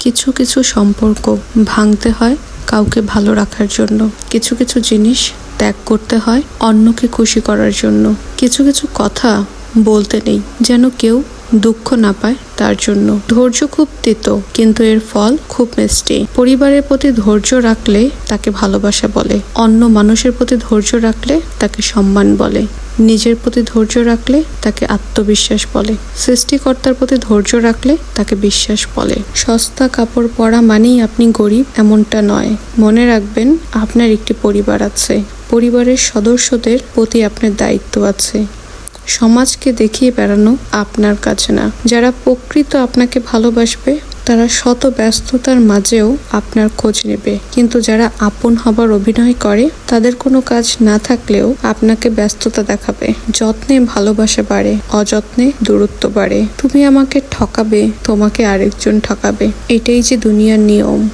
কিছু কিছু সম্পর্ক ভাঙতে হয় কাউকে ভালো রাখার জন্য। কিছু কিছু জিনিস ত্যাগ করতে হয় অন্যকে খুশি করার জন্য। কিছু কিছু কথা বলতে নেই, যেন কেউ দুঃখ না পায় তার জন্য। ধৈর্য খুব তেতো, কিন্তু এর ফল খুব মিষ্টি। পরিবারের প্রতি ধৈর্য রাখলে তাকে ভালোবাসা বলে। অন্য মানুষের প্রতি ধৈর্য রাখলে তাকে সম্মান বলে। নিজের প্রতি ধৈর্য রাখলে তাকে আত্মবিশ্বাস বলে। সৃষ্টিকর্তার প্রতি ধৈর্য রাখলে তাকে বিশ্বাস বলে। সস্তা কাপড় পরা মানেই আপনি গরিব এমনটা নয়। মনে রাখবেন, আপনার একটি পরিবার আছে। পরিবারের সদস্যদের প্রতি আপনার দায়িত্ব আছে। সমাজকে দেখিয়ে বেড়ানো আপনার কাছে না। যারা প্রকৃত আপনাকে ভালোবাসবে, তারা শত ব্যস্ততার মাঝেও আপনার খোঁজ নেবে। কিন্তু যারা আপন হবার অভিনয় করে, তাদের কোনো কাজ না থাকলেও আপনাকে ব্যস্ততা দেখাবে। যত্নে ভালোবাসা বাড়ে, অযত্নে দূরত্ব বাড়ে। তুমি আমাকে ঠকাবে, তোমাকে আরেকজন ঠকাবে। এটাই যে দুনিয়ার নিয়ম।